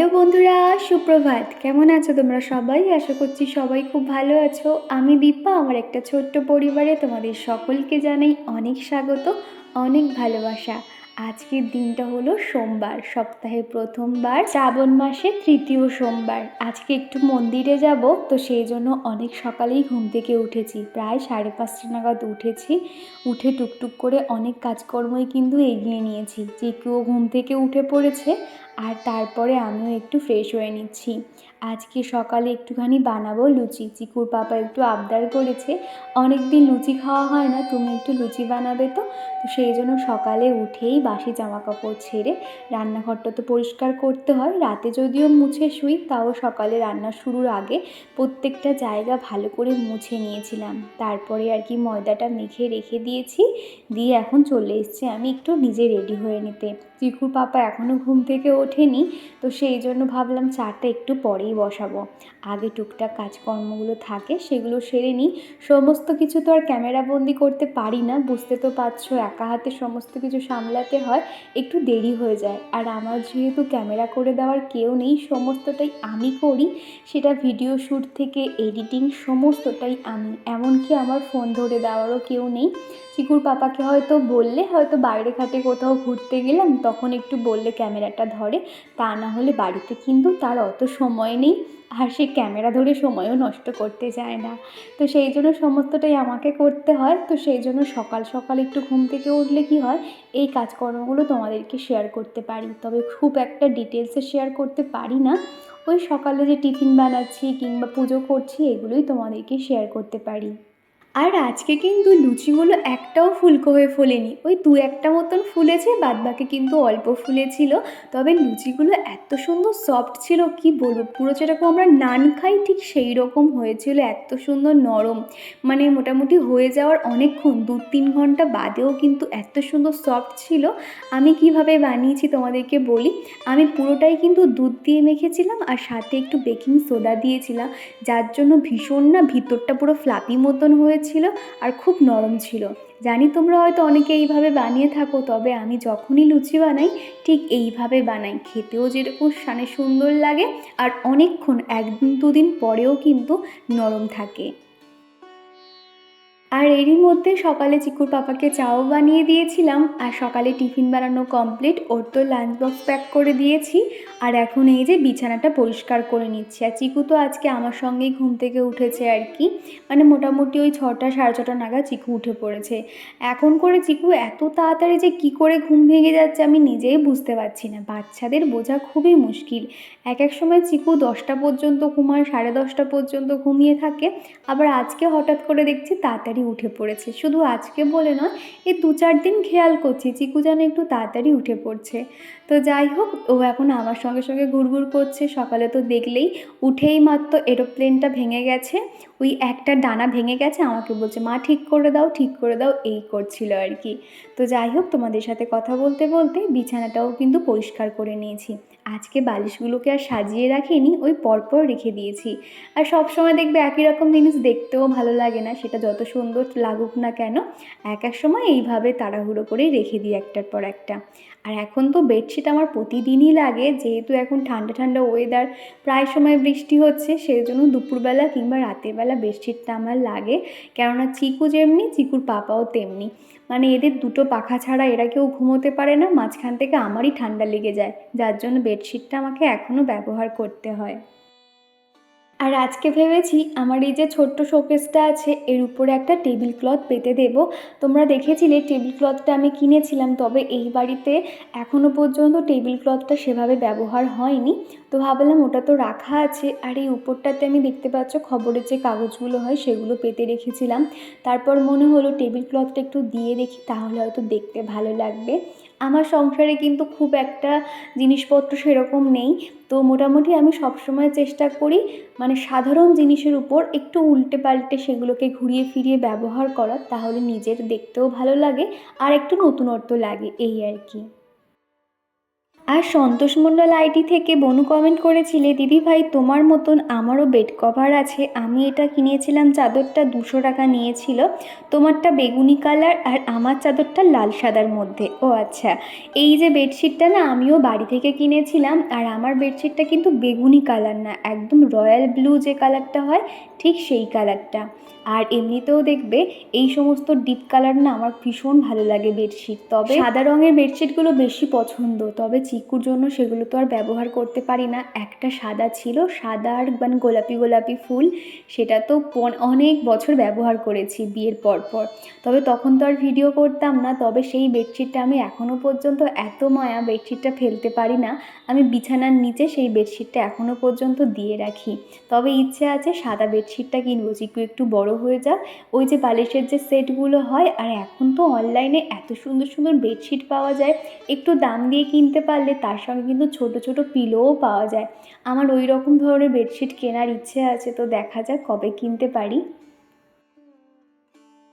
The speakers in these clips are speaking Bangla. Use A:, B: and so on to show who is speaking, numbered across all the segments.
A: হ্যালো বন্ধুরা, সুপ্রভাত। কেমন আছো তোমরা সবাই? আশা করছি সবাই খুব ভালো আছো। আমি দীপা, আমার একটা ছোট্ট পরিবারে তোমাদের সকলকে জানাই অনেক স্বাগত, অনেক ভালোবাসা। আজকের দিনটা হলো সোমবার সপ্তাহে প্রথমবার, শ্রাবণ মাসে তৃতীয় সোমবার। আজকে একটু মন্দিরে যাব, তো সেই জন্য অনেক সকালেই ঘুম থেকে উঠেছি। প্রায় সাড়ে পাঁচটা নাগাদ উঠেছি, উঠে টুকটুক করে অনেক কাজকর্মই কিন্তু এগিয়ে নিয়েছি। যে কেউ ঘুম থেকে উঠে পড়েছে আর তারপরে আমিও একটু ফ্রেশ হয়ে নিচ্ছি। আজকে সকালে একটুখানি বানাবো লুচি। চিকুর পাপা একটু আবদার করেছে। অনেক দিন লুচি খাওয়া হয় না, তুমি একটু লুচি বানাবে তো। তো সেই জন্য সকালে উঠেই বাসি জামা কাপড় ছেড়ে রান্নাঘরটা তো পরিষ্কার করতে হয়। রাতে যদিও মুছে শুই, তাও সকালে রান্না শুরুর আগে প্রত্যেকটা জায়গা ভালো করে মুছে নিয়েছিলাম। তারপরে আর কি ময়দাটা মেখে রেখে দিয়েছি। দিয়ে এখন চলে এসেছি আমি একটু নিজে রেডি হয়ে নিতে। চিকুর পাপা এখনও ঘুম থেকে ওঠেনি, তো সেই জন্য ভাবলাম চাটা একটু পরেই বসাবো। আগে টুকটাক কাজকর্মগুলো থাকে, সেগুলো সেরে নিই। সমস্ত কিছু তো আর ক্যামেরা বন্দি করতে পারি না, বুঝতে তো পারছ, একা হাতে সমস্ত কিছু সামলাতে হয়, একটু দেরি হয়ে যায়। আর আমার যেহেতু ক্যামেরা করে দেওয়ার কেউ নেই, সমস্তটাই আমি করি, সেটা ভিডিও শ্যুট থেকে, এডিটিং, সমস্তটাই আমি। এমনকি আমার ফোন ধরে দেওয়ারও কেউ নেই। চিকুর পাপাকে হয়তো বললে, হয়তো বাইরে ঘাটে কোথাও ঘুরতে গেলাম, তখন একটু বললে ক্যামেরাটা ধরে। তা না হলে বাড়িতে কিন্তু তার অত সময় নেই, আর সে ক্যামেরা ধরে সময়ও নষ্ট করতে চায় না। তো সেই জন্য সমস্তটাই আমাকে করতে হয়। তো সেই জন্য সকাল সকাল একটু ঘুম থেকে উঠলে কি হয়, এই কাজকর্মগুলো তোমাদেরকে শেয়ার করতে পারি। তবে খুব একটা ডিটেলসে শেয়ার করতে পারি না। ওই সকালে যে টিফিন বানাচ্ছি কিংবা পুজো করছি, এগুলোই তোমাদেরকে শেয়ার করতে পারি। আর আজকে কিন্তু লুচিগুলো একটাও ফুলকো হয়ে ফোলেনি। ওই দু একটা মতন ফুলেছে, বাদবাকি কিন্তু অল্প ফুলেছিল তবে লুচিগুলো এত সুন্দর সফট ছিল, কি বলব? পুরো যেরকম আমরা নান খাই, ঠিক সেই রকম হয়েছিল, এত সুন্দর নরম। মানে মোটামুটি হয়ে যাওয়ার অনেকক্ষণ, দু তিন ঘণ্টা বাদেও কিন্তু এত সুন্দর সফট ছিল। আমি কীভাবে বানিয়েছি তোমাদেরকে বলি? আমি পুরোটাই কিন্তু দুধ দিয়ে মেখেছিলাম আর সাথে একটু বেকিং সোডা দিয়েছিলাম। যার জন্য ভীষণ না, ভিতরটা পুরো ফ্লাপি মতন হয়েছিল আর খুব নরম ছিল। জানি তোমরা হয়তো অনেকে এইভাবে বানিয়ে থাকো, তবে আমি যখনই লুচি বানাই, ঠিক এইভাবে বানাই। খেতেও যেরকম সানে সুন্দর লাগে আর অনেকক্ষণ একদিন দুদিন পরেও কিন্তু নরম থাকে। আর এরই মধ্যে সকালে চিকুর পাপাকে চাও বানিয়ে দিয়েছিলাম, আর সকালে টিফিন বানানো কমপ্লিট ওর তো লাঞ্চ বক্স প্যাক করে দিয়েছি, আর এখন এই যে বিছানাটা পরিষ্কার করে নিচ্ছি। আর চিকু তো আজকে আমার সঙ্গেই ঘুম থেকে উঠেছে আর কি। মানে মোটামুটি ওই ছটা, সাড়ে ছটা নাগাদ চিকু উঠে পড়েছে। এখন করে চিকু এত তাড়াতাড়ি যে কি করে ঘুম ভেঙে যাচ্ছে আমি নিজেই বুঝতে পারছি না। বাচ্চাদের বোঝা খুবই মুশকিল। এক এক সময় চিকু দশটা পর্যন্ত ঘুমায়, সাড়ে দশটা পর্যন্ত ঘুমিয়ে থাকে। আবার আজকে হঠাৎ করে দেখছি তাড়াতাড়ি উঠে পড়েছে। শুধু আজকে বলে নয়, এই দু চার দিন খেয়াল করছি চিকু যেন একটু তাড়াতাড়ি উঠে পড়ছে। তো যাই হোক, ও এখন আমার সঙ্গে সঙ্গে ঘুরঘুর করছে। সকালে তো দেখলেই উঠেই মাত্র এরোপ্লেনটা ভেঙে গেছে। ওই একটা ডানা ভেঙে গেছে, আমাকে বলছে, মা, ঠিক করে দাও, ঠিক করে দাও। এই করছিল আর কি। তো যাই হোক, তোমাদের সাথে কথা বলতে বলতে বিছানাটাও কিন্তু পরিষ্কার করে নিয়েছি। আজকে বালিশগুলোকে আর সাজিয়ে রাখিনি, ওই পরপর রেখে দিয়েছি। আর সব সময় দেখবে একই রকম জিনিস দেখতেও ভালো লাগে না, সেটা যত সুন্দর লাগুক না কেন, এক এক সময় এইভাবে তাড়াহুড়ো করে রেখে দিই একটার পর একটা। আর এখন তো বেডশিট আমার প্রতিদিনই লাগে, যেহেতু এখন ঠান্ডা ঠান্ডা ওয়েদার প্রায় সময় বৃষ্টি হচ্ছে সেই জন্য দুপুরবেলা কিংবা রাতের বেলা বেডশিটটা আমার লাগে। কেননা চিকু যেমনি, চিকুর পাপাও তেমনি। মানে এদের দুটো পাখা ছাড়া এরা কেউ ঘুমোতে পারে না, মাঝখান থেকে আমারই ঠান্ডা লেগে যায়। যার জন্য বেডশিটটা আমাকে এখনও ব্যবহার করতে হয়। আর আজকে ভেবেছি আমার এই যে ছোট্ট শোকেসটা আছে, এর উপরে একটা টেবিল ক্লথ পেতে দেব। তোমরা দেখেছিলে টেবিল ক্লথটা আমি কিনেছিলাম, তবে এই বাড়িতে এখনও পর্যন্ত টেবিল ক্লথটা সেভাবে ব্যবহার হয়নি। তো ভাবলাম ওটা তো রাখা আছে, আর এই উপরটাতে আমি দেখতে পাচ্ছ খবরের যে কাগজগুলো হয় সেগুলো পেতে রেখেছিলাম। তারপর মনে হলো টেবিল ক্লথটা একটু দিয়ে দেখি, তাহলে হয়তো দেখতে ভালো লাগবে। আমার সংসারে কিন্তু খুব একটা জিনিসপত্র সেরকম নেই। তো মোটামুটি আমি সবসময় চেষ্টা করি মানে সাধারণ জিনিসের উপর একটু উল্টে পাল্টে সেগুলোকে ঘুরিয়ে ফিরিয়ে ব্যবহার করার, তাহলে নিজের দেখতেও ভালো লাগে আর একটু নতুনত্ব লাগে, এই আর কি। আর সন্তোষ মণ্ডল আইডি থেকে বনু কমেন্ট করেছিলে, দিদি ভাই, তোমার মতন আমারও বেড কভার আছে। আমি এটা কিনেছিলাম, চাদরটা দুশো টাকা নিয়েছিল। তোমারটা বেগুনি কালার আর আমার চাদরটা লাল সাদার মধ্যে। ও আচ্ছা এই যে বেডশিটটা না, আমিও বাড়ি থেকে কিনেছিলাম আর আমার বেডশিটটা কিন্তু বেগুনি কালার না, একদম রয়্যাল ব্লু যে কালারটা হয়, ঠিক সেই কালারটা আর এমনিতেও দেখবে এই সমস্ত ডিপ কালার না আমার ভীষণ ভালো লাগে বেডশিট তবে সাদা রঙের বেডশিটগুলো বেশি পছন্দ, তবে চিকুর জন্য সেগুলো তো আর ব্যবহার করতে পারি না। একটা সাদা ছিল, সাদা আর মানে গোলাপি গোলাপি ফুল, সেটা তো অনেক বছর ব্যবহার করেছি বিয়ের পর পর তবে তখন তো আর ভিডিও করতাম না, তবে সেই বেডশিটটা আমি এখনও পর্যন্ত এত মায়া বেডশিটটা ফেলতে পারি না। আমি বিছানার নিচে সেই বেডশিটটা এখনও পর্যন্ত দিয়ে রাখি। তবে ইচ্ছে আছে সাদা বেডশিটটা কিনবো, চিকু একটু বড় হয়ে যাক। ওই যে বালিশের যে সেটগুলো হয়, আর এখন তো অনলাইনে এত সুন্দর সুন্দর বেডশিট পাওয়া যায়। একটু দাম দিয়ে কিনতে পারলে তার সঙ্গে কিন্তু ছোট ছোট পিলোও পাওয়া যায়। আমার ওই রকম ধরনের বেডশিট কেনার ইচ্ছে আছে, তো দেখা যাক কবে কিনতে পারি।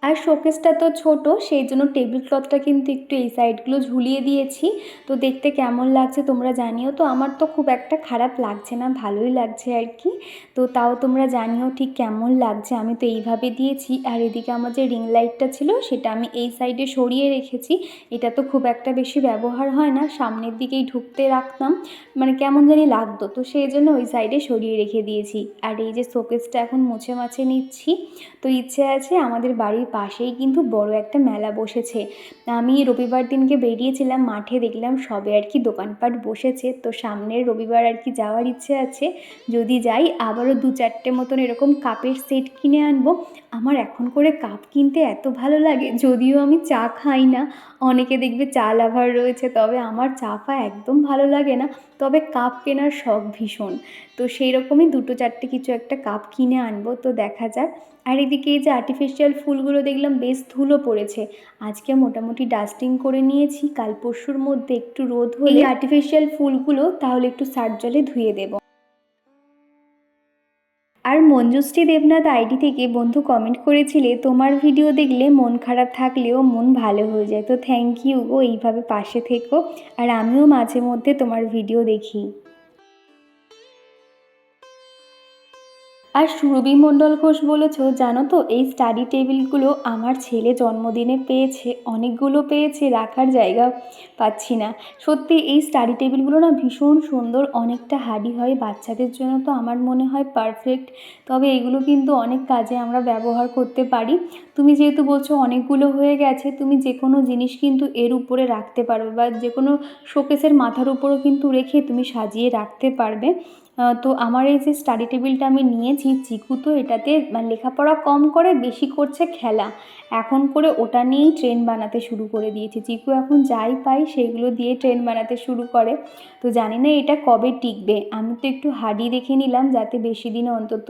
A: আর শোকেসটা তো ছোট, সেই জন্য টেবিল ক্লথটা কিন্তু একটু এই সাইডগুলো ঝুলিয়ে দিয়েছি। তো দেখতে কেমন লাগছে তোমরা জানিও। তো আমার তো খুব একটা খারাপ লাগছে না, ভালোই লাগছে আর কি। তো তাও তোমরা জানিও ঠিক কেমন লাগছে। আমি তো এইভাবে দিয়েছি। আর এদিকে আমার যে রিং লাইটটা ছিল, সেটা আমি এই সাইডে সরিয়ে রেখেছি। এটা তো খুব একটা বেশি ব্যবহার হয় না। সামনের দিকেই ঢুকতে রাখতাম। মানে কেমন জানি লাগতো। তো সেই জন্য ওই সাইডে সরিয়ে রেখে দিয়েছি। আর এই যে শোকেসটা এখন মুছে মাছে নিচ্ছি। তো ইচ্ছে আছে আমাদের বাড়ির পাশেই কিন্তু বড় একটা মেলা বসেছে। আমি রবিবার দিনকে বেরিয়েছিলাম, মাঠে দেখলাম সবে আর কি দোকানপাট বসেছে। তো সামনের রবিবার আর কি যাওয়ার ইচ্ছে আছে। যদি যাই, আবারও দু চারটে মতন এরকম কাপের সেট কিনে আনব। আমার এখন করে কাপ কিনতে এত ভালো লাগে, যদিও আমি চা খাই না। অনেকে দেখবে চা লাভার রয়েছে, তবে আমার চা ফা একদম ভালো লাগে না। তবে কাপ কেনার শখ ভীষণ। তো সেই রকমই দুটো চারটে কিছু একটা কাপ কিনে আনব, তো দেখা যাক। আর এদিকে এই যে আর্টিফিশিয়াল ফুলগুলো দেখলাম বেশ ধুলো পড়েছে। আজকে মোটামুটি ডাস্টিং করে নিয়েছি কাল পরশুর মধ্যে একটু রোদ হলে আর্টিফিশিয়াল ফুলগুলো তাহলে একটু সার্ফ জলে ধুয়ে দেব। আর মঞ্জুশ্রী দেবনাথ আইডি থেকে বন্ধু কমেন্ট করেছিলে তোমার ভিডিও দেখলে মন খারাপ থাকলেও মন ভালো হয়ে যায়। তো থ্যাংক ইউ গো এইভাবে পাশে থেকো। আর আমিও মাঝে মধ্যে তোমার ভিডিও দেখি। আর সুরভি মণ্ডল ঘোষ বলেছ, জানো তো, এই স্টাডি টেবিলগুলো আমার ছেলে জন্মদিনে পেয়েছে, অনেকগুলো পেয়েছে, রাখার জায়গা পাচ্ছি না। সত্যি, এই স্টাডি টেবিলগুলো না ভীষণ সুন্দর, অনেকটা হাডি হয়, বাচ্চাদের জন্য তো আমার মনে হয় পারফেক্ট তবে এগুলো কিন্তু অনেক কাজে আমরা ব্যবহার করতে পারি। তুমি যেহেতু বলছো অনেকগুলো হয়ে গেছে, তুমি যে কোনো জিনিস কিন্তু এর উপরে রাখতে পারবে বা যে কোনো শোকেসের মাথার উপরও কিন্তু রেখে তুমি সাজিয়ে রাখতে পারবে। তো আমার এই যে স্টাডি টেবিলটা আমি নিয়েছি, চিকু তো এটাতে মানে লেখাপড়া কম করে, বেশি করছে খেলা। এখন করে ওটা নিয়েই ট্রেন বানাতে শুরু করে দিয়েছে। চিকু এখন যাই পাই সেগুলো দিয়ে ট্রেন বানাতে শুরু করে। তো জানি না এটা কবে টিকবে। আমি তো একটু হাডি দেখে নিলাম, যাতে বেশি দিন অন্তত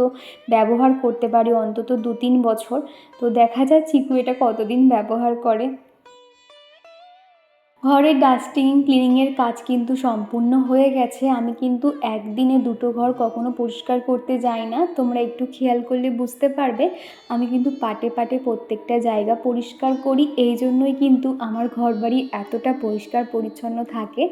A: ব্যবহার করতে পারি, অন্তত দু তিন বছর। তো দেখা যাক চিকু এটা কতদিন ব্যবহার করে। ঘরের ডাস্টিং ক্লিনিংয়ের কাজ কিন্তু সম্পূর্ণ হয়ে গেছে। আমি কিন্তু একদিনে দুটো ঘর কখনো পরিষ্কার করতে যাই না। তোমরা একটু খেয়াল করলে বুঝতে পারবে। আমি কিন্তু পাটে পাটে প্রত্যেকটা জায়গা পরিষ্কার করি। এই জন্যই কিন্তু আমার ঘর বাড়ি এতটা পরিষ্কার পরিচ্ছন্ন থাকে।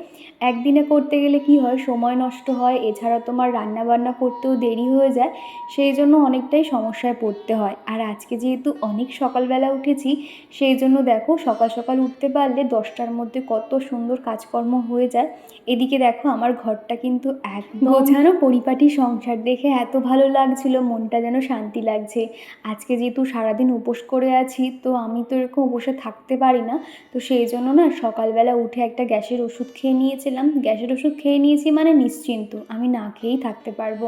A: একদিনে করতে গেলে কি হয়? সময় নষ্ট হয়। এছাড়া তোমার রান্না বান্না করতেও দেরি হয়ে যায়। সেই জন্য অনেকটাই সমস্যায় পড়তে হয়। আর আজকে যেহেতু অনেক সকালবেলা উঠেছি, সেই জন্য দেখো সকাল সকাল উঠতে পারলে দশটার মধ্যে কত সুন্দর কাজকর্ম হয়ে যায়। এদিকে দেখো আমার ঘরটা কিন্তু এক গোছানো পরিপাটি সংসার দেখে এত ভালো লাগছিল মনটা যেন শান্তি লাগছে। আজকে যেহেতু সারাদিন উপোস করে আছি তো আমি তো এরকম উপোসে থাকতে পারি না। তো সেই জন্য না সকালবেলা উঠে একটা গ্যাসের ওষুধ খেয়ে নিয়েছিলাম। গ্যাসের ওষুধ খেয়ে নিয়েছি মানে নিশ্চিন্ত আমি না খেয়েই থাকতে পারব।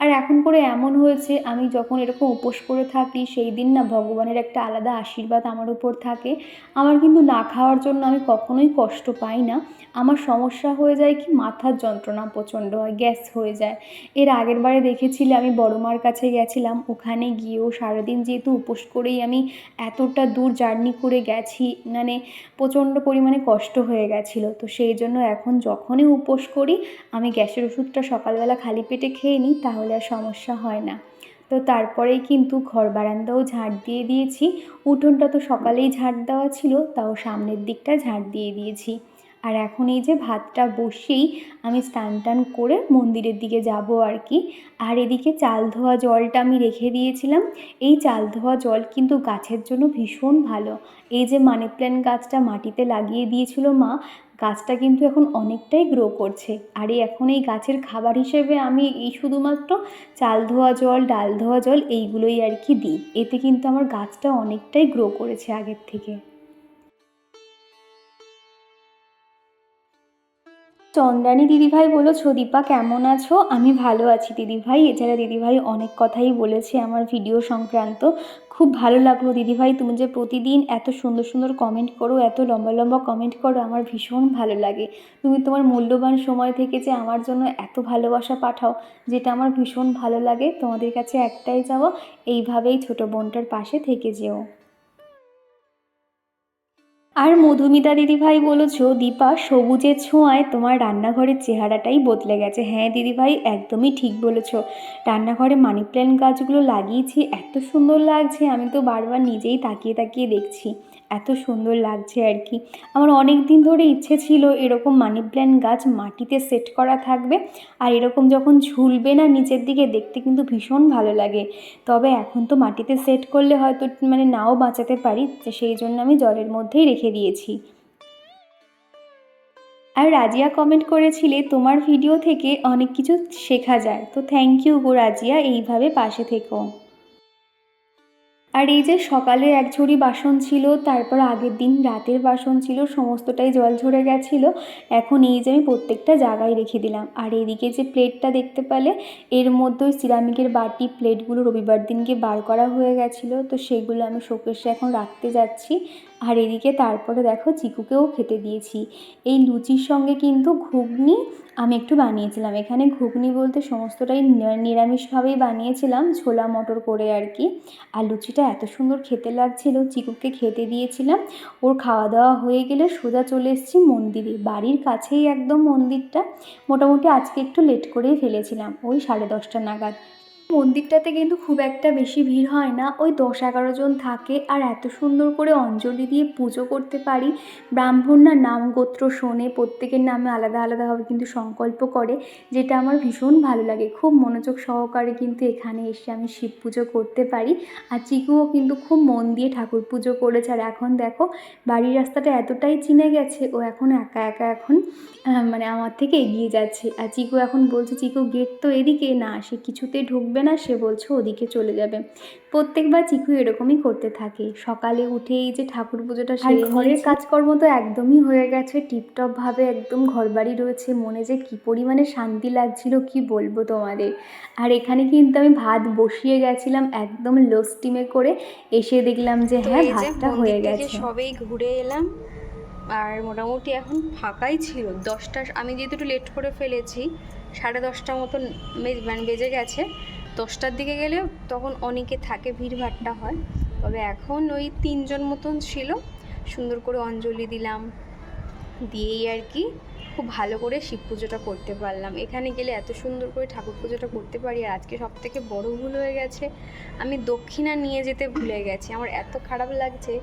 A: আর এখন করে এমন হয়েছে আমি যখন এরকম উপোস করে থাকি সেই দিন না ভগবানের একটা আলাদা আশীর্বাদ আমার উপর থাকে। আমার কিন্তু না খাওয়ার জন্য আমি কখনোই কষ্ট পাই না, আমার সমস্যা হয়ে যায় কি মাথার যন্ত্রণা প্রচণ্ড হয়, গ্যাস হয়ে যায়। এর আগের বারে দেখেছিলে আমি বড় মার কাছে গেছিলাম, ওখানে গিয়েও সারাদিন যেহেতু উপোস করেই আমি এতটা দূর জার্নি করে গেছি মানে প্রচণ্ড পরিমাণে কষ্ট হয়ে গেছিল। তো সেই জন্য এখন যখনই উপোস করি, আমি গ্যাসের ওষুধটা সকালবেলা খালি পেটে খেয়ে নিই, তাহলে আর সমস্যা হয় না। তো তারপরেই কিন্তু ঘর বারান্দাও ঝাড় দিয়ে দিয়েছি। উঠোনটা তো সকালেই ঝাড় দেওয়া ছিল, তাও সামনের দিকটা ঝাড় দিয়ে দিয়েছি। আর এখন এই যে ভাতটা বসিয়েই আমি স্নান টান করে মন্দিরের দিকে যাব আর কি। আর এদিকে চাল ধোয়া জলটা আমি রেখে দিয়েছিলাম। এই চাল ধোয়া জল কিন্তু গাছের জন্য ভীষণ ভালো। এই যে মানি প্ল্যান্ট গাছটা মাটিতে লাগিয়ে দিয়েছিল মা, গাছটা কিন্তু এখন অনেকটাই গ্রো করছে। আর এই এখন এই গাছের খাবার হিসেবে আমি এই শুধুমাত্র চাল ধোয়া জল, ডাল ধোয়া জল এইগুলোই আর কি দিই। এতে কিন্তু আমার গাছটা অনেকটাই গ্রো করেছে আগের থেকে। চন্দ্রানী দিদিভাই বলো দীপা, কেমন আছো? আমি ভালো আছি দিদিভাই। এছাড়া দিদিভাই অনেক কথাই বলেছে আমার ভিডিও সংক্রান্ত। খুব ভালো লাগল দিদিভাই, তুমি যে প্রতিদিন এত সুন্দর সুন্দর কমেন্ট করো, এত লম্বা লম্বা কমেন্ট করো, আমার ভীষণ ভালো লাগে। তুমি তোমার মূল্যবান সময় থেকে যে আমার জন্য এত ভালোবাসা পাঠাও, যেটা আমার ভীষণ ভালো লাগে, তোমাদের কাছে একটাই চাওয়া, এইভাবেই ছোটো বোনটার পাশে থেকে যেও। আর মধুমিতা দিদিভাই বলেছ, দীপা, সবুজের ছোঁয়ায় তোমার রান্নাঘরের চেহারাটাই বদলে গেছে। হ্যাঁ দিদিভাই, একদমই ঠিক বলেছ। রান্নাঘরে মানি প্ল্যান্ট গাছগুলো লাগিয়েছি, এত সুন্দর লাগছে, আমি তো বারবার নিজেই তাকিয়ে তাকিয়ে দেখছি। এত সুন্দর লাগছে আর কি। আমার অনেক দিন ধরে ইচ্ছে ছিল এরকম মানি প্ল্যান্ট গাছ মাটিতে সেট করা থাকবে আর এরকম যখন ঝুলবে না নিচের দিকে দেখতে কিন্তু ভীষণ ভালো লাগে। তবে এখন তো মাটিতে সেট করলে হয়তো মানে নাও বাঁচাতে পারি সেই জন্য আমি জলের মধ্যেই রেখে দিয়েছি। আর রাজিয়া কমেন্ট করেছিলে, তোমার ভিডিও থেকে অনেক কিছু শেখা যায়। তো থ্যাংক ইউ গো রাজিয়া, এইভাবে পাশে থেকো। আর এই যে সকালে এক ঝুড়ি বাসন ছিল, তারপর আগের দিন রাতের বাসন ছিল, সমস্তটাই জল ঝরে গেছিল। এখন এই যে আমি প্রত্যেকটা জায়গায় রেখে দিলাম। আর এদিকে যে প্লেটটা দেখতে পেলে, এর মধ্যে ওই সিরামিকের বাটি প্লেটগুলো রবিবার দিনকে বার করা হয়ে গেছিল। তো সেগুলো আমি শোকেশে এখন রাখতে যাচ্ছি। আর এদিকে তারপরে দেখো, চিকুকেও খেতে দিয়েছি। এই লুচির সঙ্গে কিন্তু ঘুগনি আমি একটু বানিয়েছিলাম। এখানে ঘুগনি বলতে সমস্তটাই নিরামিষভাবেই বানিয়েছিলাম, ছোলা মটর করে আর কি। আর লুচিটা এত সুন্দর খেতে লাগছিল, চিকুকে খেতে দিয়েছিলাম। ওর খাওয়া দাওয়া হয়ে গেলে সোজা চলে এসেছি মন্দিরে। বাড়ির কাছেই একদম মন্দিরটা। মোটামুটি আজকে একটু লেট করেই ফেলেছিলাম, ওই সাড়ে দশটা নাগাদ। মন্দিরটাতে কিন্তু খুব একটা বেশি ভিড় হয় না। ওই দশ এগারো জন থাকে আর এত সুন্দর করে অঞ্জলি দিয়ে পুজো করতে পারি। ব্রাহ্মণরা নাম গোত্র শোনে, প্রত্যেকের নামে আলাদা আলাদাভাবে কিন্তু সংকল্প করে, যেটা আমার ভীষণ ভালো লাগে। খুব মনোযোগ সহকারে কিন্তু এখানে এসে আমি শিব পুজো করতে পারি। আর চিকুও কিন্তু খুব মন দিয়ে ঠাকুর পুজো করেছে। আর এখন দেখো, বাড়ির রাস্তাটা এতটাই চিনে গেছে, ও এখন একা একা এখন মানে আমার থেকে এগিয়ে যাচ্ছে। আর চিকু এখন বলছে, চিকু, গেট তো এদিকে, না, সে কিছুতে ঢুকবে না সে বলছে ওদিকে চলে যাবে। প্রত্যেকবার চিকু এরকমই করতে থাকে। সকালে উঠে এই যে ঠাকুর পুজোটা সেই ঘরের কাজকর্ম তো একদমই হয়ে গেছে। টিপটপভাবে একদম ঘরবাড়ি রয়েছে। মনে যে কি পরিমাণে শান্তি লাগছিল কি বলব তোমাদের? আর এখানে কিন্তু আমি ভাত বসিয়ে গেছিলাম একদম লো স্টিমে করে। এসে দেখলাম যে হ্যাঁ ভাতটা হয়ে গেছে।
B: সবেই ঘুরে এলাম। আর মোটামুটি এখন ফাঁকাই ছিল। দশটা আমি যেহেতু একটু লেট করে ফেলেছি সাড়ে দশটা মতন মানে বেজে গেছে। দশটার দিকে গেলে তখন অনেকে থাকে, ভিড়ভাট্টা হয়। তবে এখন ওই তিনজন মতন ছিল। সুন্দর করে অঞ্জলি দিলাম। দিয়েই আর কি খুব ভালো করে শিব পুজোটা করতে পারলাম। এখানে গেলে এত সুন্দর করে ঠাকুর পুজোটা করতে পারি, আর আজকে সব থেকে বড় ভুল হয়ে গেছে, আমি দক্ষিণা নিয়ে যেতে ভুলে গেছি। আমার এত খারাপ লাগছে,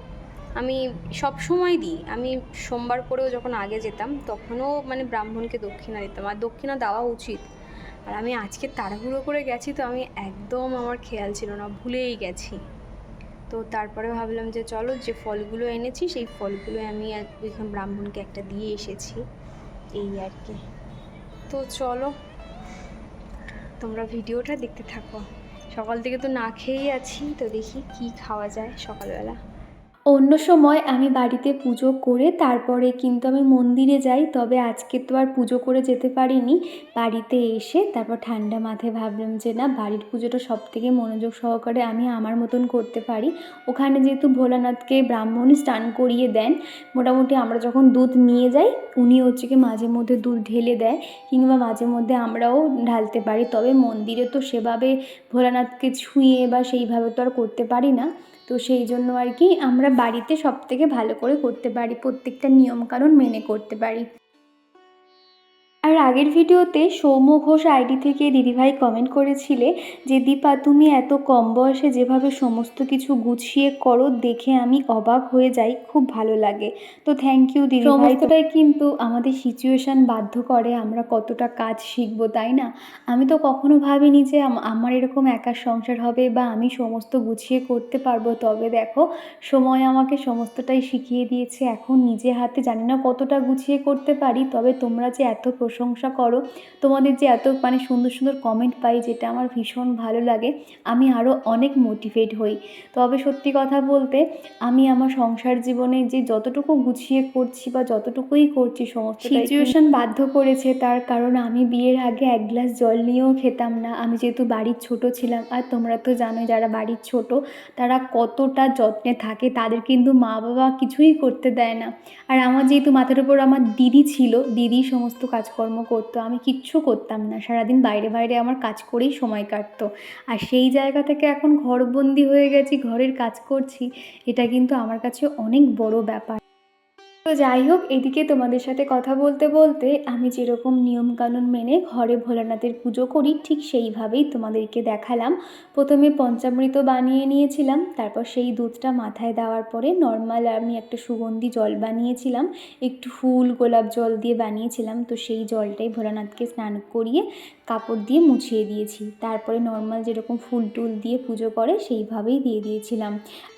B: আমি সব সময় দিই। আমি সোমবার করেও যখন আগে যেতাম, তখনও মানে ব্রাহ্মণকে দক্ষিণা দিতাম। আর দক্ষিণা দেওয়া উচিত। আর আমি আজকে তাড়াহুড়ো করে গেছি তো আমি একদম আমার খেয়াল ছিল না, ভুলেই গেছি। তো তারপরে ভাবলাম যে চলো যে ফলগুলো এনেছি, সেই ফলগুলো আমি ওইখানে ব্রাহ্মণকে একটা দিয়ে এসেছি। এই আর কি। তো চলো, তোমরা ভিডিওটা দেখতে থাকো। সকাল থেকে তো না খেয়েই আছি, তো দেখি কি খাওয়া যায় সকালবেলা।
A: অন্য সময় আমি বাড়িতে পুজো করে তারপরে কিন্তু আমি মন্দিরে যাই, তবে আজকে তো আর পুজো করে যেতে পারিনি। বাড়িতে এসে তারপর ঠান্ডা মাথায় ভাবলাম যে না, বাড়ির পুজোটা সব থেকে মনোযোগ সহকারে আমি আমার মতন করতে পারি। ওখানে যেহেতু ভোলানাথকে ব্রাহ্মণ স্নান করিয়ে দেন, মোটামুটি আমরা যখন দুধ নিয়ে যাই, উনি হচ্ছে কি মাঝে মধ্যে দুধ ঢেলে দেয়, কিংবা মাঝে মধ্যে আমরাও ঢালতে পারি। তবে মন্দিরে তো সেভাবে ভোলানাথকে ছুঁয়ে বা সেইভাবে তো আর করতে পারি না। তো সেই জন্য আর কি আমরা বাড়িতে সব থেকে ভালো করে করতে পারি, প্রত্যেকটা নিয়মকানুন মেনে করতে পারি। আর আগের ভিডিওতে সৌম্য ঘোষ আইডি থেকে দিদিভাই কমেন্ট করেছিলে যে, দীপা, তুমি এত কম বয়সে যেভাবে সমস্ত কিছু গুছিয়ে করো, দেখে আমি অবাক হয়ে যাই, খুব ভালো লাগে। তো থ্যাংক ইউ দিদিভাই। কিন্তু আমাদের সিচুয়েশান বাধ্য করে, আমরা কতটা কাজ শিখব, তাই না? আমি তো কখনো ভাবিনি যে, আম- আমার এরকম একার সংসার হবে বা আমি সমস্ত গুছিয়ে করতে পারব। তবে দেখো, সময় আমাকে সমস্তটাই শিখিয়ে দিয়েছে। এখন নিজে হাতে জানি না কতটা গুছিয়ে করতে পারি, তবে তোমরা যে এত প্রশংসা করো। তোমাদের যে এত মানে সুন্দর সুন্দর কমেন্ট পাই যেটা আমার ভীষণ ভালো লাগে। আমি আরও অনেক মোটিভেট হই। তবে সত্যি কথা বলতে আমি আমার সংসার জীবনে যে যতটুকু গুছিয়ে করছি বা যতটুকুই করছি সমস্ত সিচুয়েশন বাধ্য করেছে, তার কারণ আমি বিয়ের আগে এক গ্লাস জল নিয়েও খেতাম না। আমি যেহেতু বাড়ির ছোট ছিলাম, আর তোমরা তো জানোই যারা বাড়ির ছোট, তারা কতটা যত্নে থাকে, তাদের কিন্তু মা বাবা কিছুই করতে দেয় না। আর আমার যেহেতু মাথার উপর আমার দিদি ছিল, দিদি সমস্ত কাজকর্ম করতো, আমি কিচ্ছু করতাম না। সারাদিন বাইরে বাইরে আমার কাজ করেই সময় কাটতো। আর সেই জায়গা থেকে এখন ঘরবন্দি হয়ে গেছি, ঘরের কাজ করছি, এটা কিন্তু আমার কাছে অনেক বড় ব্যাপার। তো যাই হোক, এদিকে তোমাদের সাথে কথা বলতে বলতে আমি যেরকম নিয়মকানুন মেনে ঘরে ভোলানাথের পুজো করি, ঠিক সেইভাবেই তোমাদেরকে দেখালাম। প্রথমে পঞ্চামৃত বানিয়ে নিয়েছিলাম, তারপর সেই দুধটা মাথায় দেওয়ার পরে নর্মাল আমি একটা সুগন্ধি জল বানিয়েছিলাম, একটু ফুল গোলাপ জল দিয়ে বানিয়েছিলাম, তো সেই জলটাই ভোলানাথকে স্নান করিয়ে কাপড় দিয়ে মুছিয়ে দিয়েছি। তারপরে নর্মাল যেরকম ফুল টুল দিয়ে পুজো করে সেইভাবেই দিয়ে দিয়েছিলাম।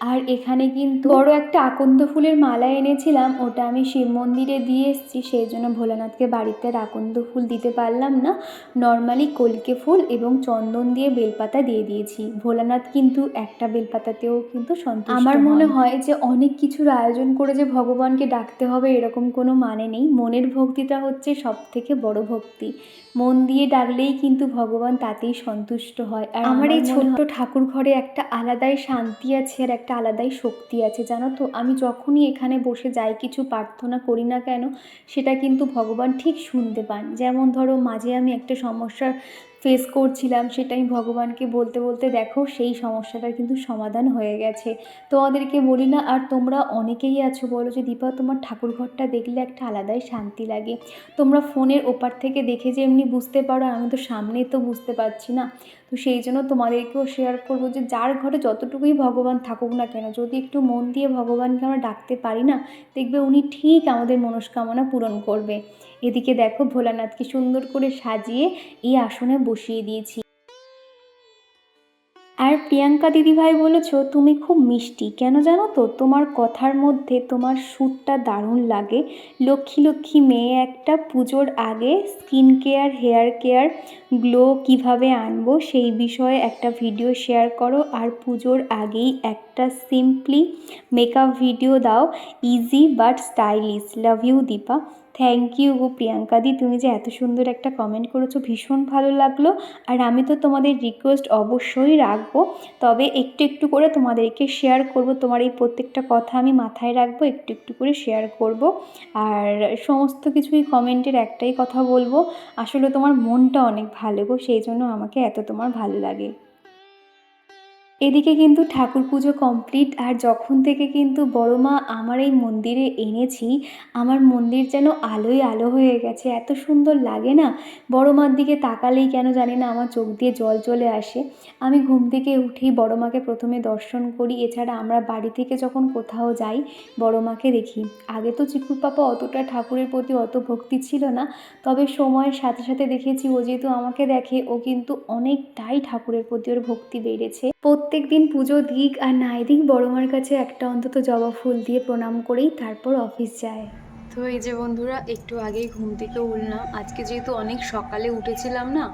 A: আর এখানে কিন্তু বড় একটা আকন্দ ফুলের মালা এনেছিলাম, ওটা আমি শিব মন্দিরে দিয়ে এসেছি সেই জন্য ভোলানাথকে বাড়িতে রাকন্দ ফুল দিতে পারলাম না। নর্মালি কলকে ফুল এবং চন্দন দিয়ে বেলপাতা দিয়ে দিয়েছি। ভোলানাথ কিন্তু একটা বেলপাতাতেও কিন্তু সন্তুষ্ট আমার মনে হয় যে অনেক কিছুর আয়োজন করে যে ভগবানকে ডাকতে হবে এরকম কোনো মানে নেই। মনের ভক্তিটা হচ্ছে সব থেকে বড় ভক্তি। মন দিয়ে ডাকলেই কিন্তু ভগবান তাতেই সন্তুষ্ট হয়। আর আমার এই ছোট্ট ঠাকুর ঘরে একটা আলাদাই শান্তি আছে আর একটা আলাদাই শক্তি আছে জানো তো? আমি যখনই এখানে বসে যাই কিছু প্রার্থনা করি না কেন সেটা কিন্তু ভগবান ঠিক শুনতে পান। যেমন ধরো মাঝে আমি একটা সমস্যার ফেস করছিলাম সেটা আমি ভগবানকে বলতে বলতে দেখো সেই সমস্যাটার কিন্তু সমাধান হয়ে গেছে। তোমাদেরকে বলি না, আর তোমরা অনেকেই আছো, বলো যে দীপা, তোমার ঠাকুর ঘরটা দেখলে একটা আলাদাই শান্তি লাগে। তোমরা ফোনের ওপার থেকে দেখে যে এমনি বুঝতে পারো, আমি তো সামনে তো বুঝতে পারছি না। তো সেই জন্য তোমাদেরকেও শেয়ার করব যে যার ঘরে যতটুকুই ভগবান থাকুক না কেন, যদি একটু মন দিয়ে ভগবানকে আমরা ডাকতে পারি না, দেখবে উনি ঠিক আমাদের মনস্কামনা পূরণ করবে। এদিকে দেখো ভোলানাথকে সুন্দর করে সাজিয়ে এই আসনে বসিয়ে দিয়েছি। আর প্রিয়াঙ্কা দিদিভাই বলেছ, তুমি খুব মিষ্টি। কেন জানো তো? তোমার কথার মধ্যে তোমার সুরটা দারুণ লাগে। লক্ষ্মী লক্ষ্মী মেয়ে একটা পুজোর আগে skin care, hair care, glow কীভাবে আনব সেই বিষয়ে একটা ভিডিও শেয়ার করো। আর পুজোর আগেই একটা সিম্পলি মেকআপ ভিডিও দাও easy but stylish love you Deepa thank you go Priyanka di. তুমি যে এত সুন্দর একটা কমেন্ট করেছ, ভীষণ ভালো লাগল। আর আমি তো তোমাদের রিকোয়েস্ট অবশ্যই রাখব। তবে একটু একটু করে তোমাদেরকে শেয়ার করব। তোমার এই প্রত্যেকটা কথা আমি মাথায় রাখব, একটু একটু করে শেয়ার করব। আর সমস্ত কিছুই কমেন্টের একটাই কথা বলব। আসলে তোমার মনটা অনেক ভালো গো, সেই জন্য আমাকে এত তোমার ভালো লাগে। এদিকে কিন্তু ঠাকুর পুজো কমপ্লিট আর যখন থেকে কিন্তু বড় মা আমার এই মন্দিরে এনেছি, আমার মন্দির যেন আলোয় আলো হয়ে গেছে। এত সুন্দর লাগে না? বড় মার দিকে তাকালেই কেন জানি না আমার চোখ দিয়ে জল চলে আসে। আমি ঘুম থেকে উঠেই বড় মাকে প্রথমে দর্শন করি। এছাড়া আমরা বাড়ি থেকে যখন কোথাও যাই, বড় মাকে দেখি। আগে তো চিকুর পাপা অতটা ঠাকুরের প্রতি অত ভক্তি ছিল না, তবে সময়ের সাথে সাথে দেখেছি ও যেহেতু আমাকে দেখে, ও কিন্তু অনেকটাই ঠাকুরের প্রতি ওর ভক্তি বেড়েছে। প্রত্যেক দিন পুজো দিক আর নাই দিক বড় মার কাছে একটা অন্তত জবা ফুল দিয়ে প্রণাম করেই তারপর অফিস যায়।
B: তো এই যে বন্ধুরা, একটু আগেই ঘুম থেকে উঠলাম। আজকে যেহেতু অনেক সকালে উঠেছিলাম না,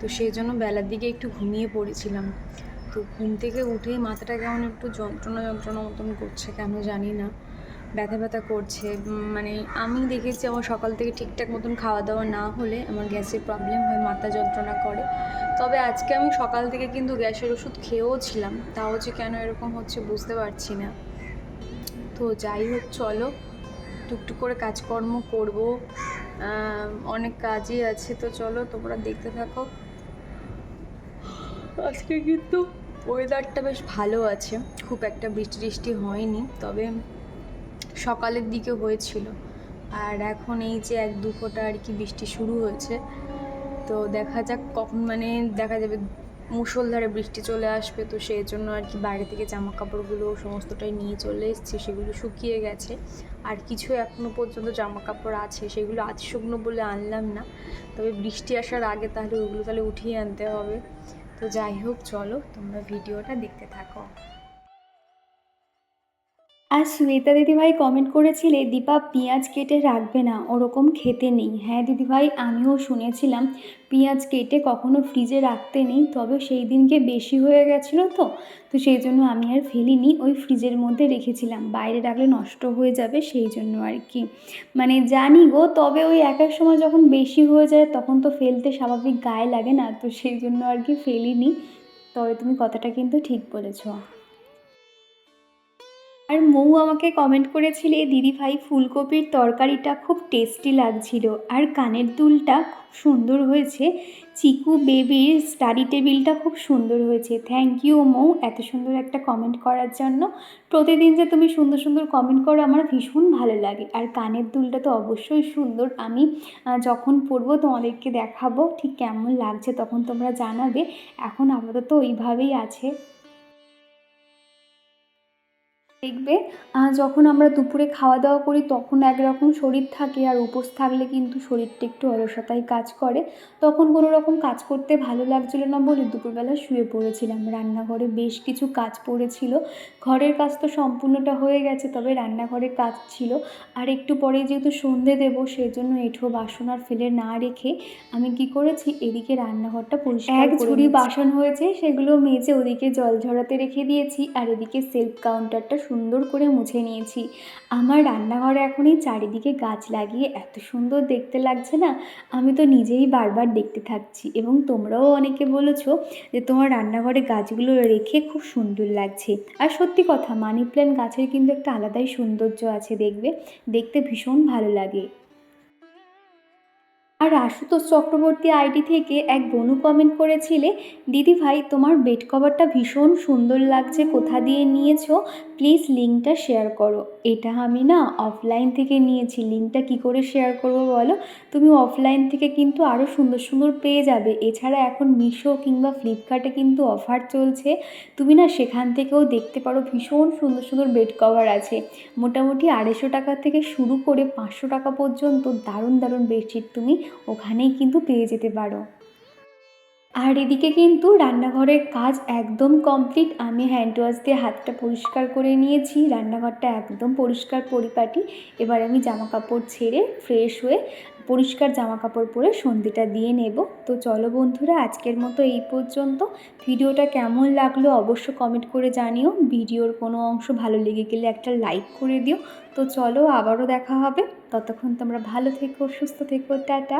B: তো সেই জন্য বেলার দিকে একটু ঘুমিয়ে পড়েছিলাম। তো ঘুম থেকে উঠেই মাথাটা কেমন একটু যন্ত্রণা যন্ত্রণা মতন করছে কেন জানি না। ব্যথা ব্যথা করছে মানে আমি দেখেছি আমার সকাল থেকে ঠিকঠাক মতন খাওয়া দাওয়া না হলে আমার গ্যাসের প্রবলেম হয়, মাথা যন্ত্রণা করে। তবে আজকে আমি সকাল থেকে কিন্তু গ্যাসের ওষুধ খেয়েও ছিলাম, তাও যে কেন এরকম হচ্ছে বুঝতে পারছি না। তো যাই হোক, চলো, টুকটুক করে কাজকর্ম করব অনেক কাজই আছে, তো চলো তোমরা দেখতে থাকো। আজকে কিন্তু ওয়েদারটা বেশ ভালো আছে, খুব একটা বৃষ্টি টিষ্টি হয়নি, তবে সকালের দিকে হয়েছিল। আর এখন এই যে এক দু ফোঁটা আর কি বৃষ্টি শুরু হয়েছে, তো দেখা যাক কখন মানে দেখা যাবে মুষলধারে বৃষ্টি চলে আসবে, তো সেই জন্য আর কি বাইরে থেকে জামা কাপড়গুলো সমস্তটাই নিয়ে চলে এসেছি, সেগুলো শুকিয়ে গেছে। আর কিছু এখনও পর্যন্ত জামা কাপড় আছে, সেগুলো আজ শুকনো বলে আনলাম না। তবে বৃষ্টি আসার আগে তাহলে ওগুলো তাহলে উঠিয়ে আনতে হবে। তো যাই হোক, চলো তোমরা ভিডিওটা দেখতে থাকো।
A: আর শ্বেতা দিদিভাই কমেন্ট করেছিলে, দীপা, পেঁয়াজ কেটে রাখবে না, ওরকম খেতে নেই। হ্যাঁ দিদিভাই, আমিও শুনেছিলাম, পেঁয়াজ কেটে কখনো ফ্রিজে রাখতে নেই, তবে সেই দিনকে বেশি হয়ে গেছিল তো তো সেই জন্য আমি আর ফেলিনি, ওই ফ্রিজের মধ্যে রেখেছিলাম। বাইরে রাখলে নষ্ট হয়ে যাবে সেই জন্য আর কি। মানে জানি গো, তবে ওই এক এক সময় যখন বেশি হয়ে যায়, তখন তো ফেলতে স্বাভাবিক গায়ে লাগে না, তো সেই জন্য আর কি ফেলিনি। তবে তুমি কথাটা কিন্তু ঠিক বলেছ। আর মৌ আমাকে কমেন্ট করেছিলে দিদি ভাই ফুলকপির তরকারিটা খুব টেস্টি লাগছিল আর কানের দুলটা খুব সুন্দর হয়েছে। চিকু বেবির স্টাডি টেবিলটা খুব সুন্দর হয়েছে। থ্যাংক ইউ মৌ, এত সুন্দর একটা কমেন্ট করার জন্য। প্রতিদিন যে তুমি সুন্দর সুন্দর কমেন্ট করো, আমার ভীষণ ভালো লাগে। আর কানের দুলটা তো অবশ্যই সুন্দর। আমি যখন পরবো তোমাদেরকে দেখাবো ঠিক কেমন লাগছে তখন তোমরা জানাবে। এখন আপাতত ওইভাবেই আছে। দেখবে। যখন আমরা দুপুরে খাওয়া দাওয়া করি তখন একরকম শরীর থাকে আর উপোস থাকলে কিন্তু শরীরটা একটু অলসতায় কাজ করে। তখন কোনো রকম কাজ করতে ভালো লাগছিল না বলে দুপুরবেলা শুয়ে পড়েছিলাম। রান্নাঘরে বেশ কিছু কাজ পড়েছিল। ঘরের কাজ তো সম্পূর্ণটা হয়ে গেছে তবে রান্নাঘরের কাজ ছিল। আর একটু পরে যেহেতু সন্ধে দেবো সেই জন্য এঁঠো বাসন আর ফেলে না রেখে আমি কি করেছি এদিকে রান্নাঘরটা পরিষ্কার এক ঝুড়ি বাসন হয়েছে সেগুলো মেজে ওদিকে জল ঝরাতে রেখে দিয়েছি। আর এদিকে সেলফ কাউন্টারটা সুন্দর করে মুছে নিয়েছি। আমার রান্নাঘরে এখন এই চারিদিকে গাছ লাগিয়ে এত সুন্দর দেখতে লাগছে না, আমি তো নিজেই বারবার দেখতে থাকছি। এবং তোমরাও অনেকে বলেছ যে তোমার রান্নাঘরে গাছগুলো রেখে খুব সুন্দর লাগছে। আর সত্যি কথা, মানি প্ল্যান্ট গাছের কিন্তু একটা আলাদাই সৌন্দর্য আছে দেখবে। দেখতে ভীষণ ভালো লাগে। আর আশুতোষ চক্রবর্তী আইডি থেকে এক বনু কমেন্ট করেছিলে, দিদি ভাই, তোমার বেড কভারটা ভীষণ সুন্দর লাগছে, কোথা দিয়ে নিয়েছো? প্লিজ লিঙ্কটা শেয়ার করো। এটা আমি না অফলাইন থেকে নিয়েছি। লিঙ্কটা কি করে শেয়ার করব বলো? তুমি অফলাইন থেকে কিন্তু আরও সুন্দর সুন্দর পেয়ে যাবে। এছাড়া এখন মিশো কিংবা ফ্লিপকার্টে কিন্তু অফার চলছে। তুমি না সেখান থেকেও দেখতে পারো ভীষণ সুন্দর সুন্দর বেড কভার আছে। মোটামুটি আড়াইশো টাকা থেকে শুরু করে পাঁচশো টাকা পর্যন্ত দারুণ দারুণ বেডশিট তুমি ওখানেই কিন্তু পেয়ে যেতে পারো। আর এদিকে কিন্তু রান্নাঘরের কাজ একদম কমপ্লিট। আমি হ্যান্ড ওয়াশ দিয়ে হাতটা পরিষ্কার করে নিয়েছি। রান্নাঘরটা একদম পরিষ্কার পরিপাটি। এবার আমি জামা কাপড় ছেড়ে ফ্রেশ হয়ে পরিষ্কার জামা কাপড় পরে সন্ধেটা দিয়ে নেব। তো চলো বন্ধুরা, আজকের মতো এই পর্যন্ত। ভিডিওটা কেমন লাগল অবশ্য কমেন্ট করে জানিও। ভিডিওর কোনো অংশ ভালো লেগে গেলে একটা লাইক করে দিও। তো চলো আবারও দেখা হবে। ততক্ষণ তোমরা ভালো থেকো, সুস্থ থেকো, টাটা।